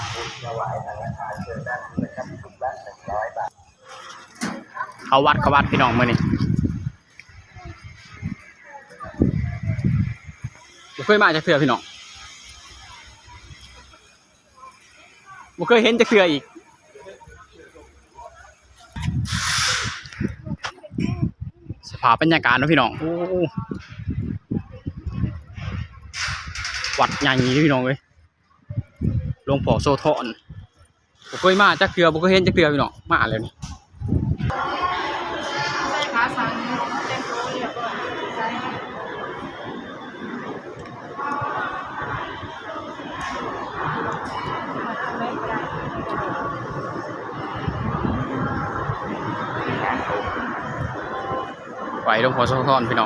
ำบุญถวายสังฆทานเชิญด้านที่ประจำถุงละหนึ่งร้อยบาทเขาวัดเขาวัดพี่น้องมื้อนี้บ่เคยมาจากเทื่อพี่น้องบ่เคยเห็นจากเทื่ออีกสภาพบรรยากาศนะพี่น้องโอ้วัดใหญ่นี่พี่น้องเอ้ย ลงพ่อโซทอนบ่เคยมาจากเทื่อบ่เคยเห็นจากเทื่อพี่น้องมาแล้วนี่ไหวลงพอโซทอนพี่น้อง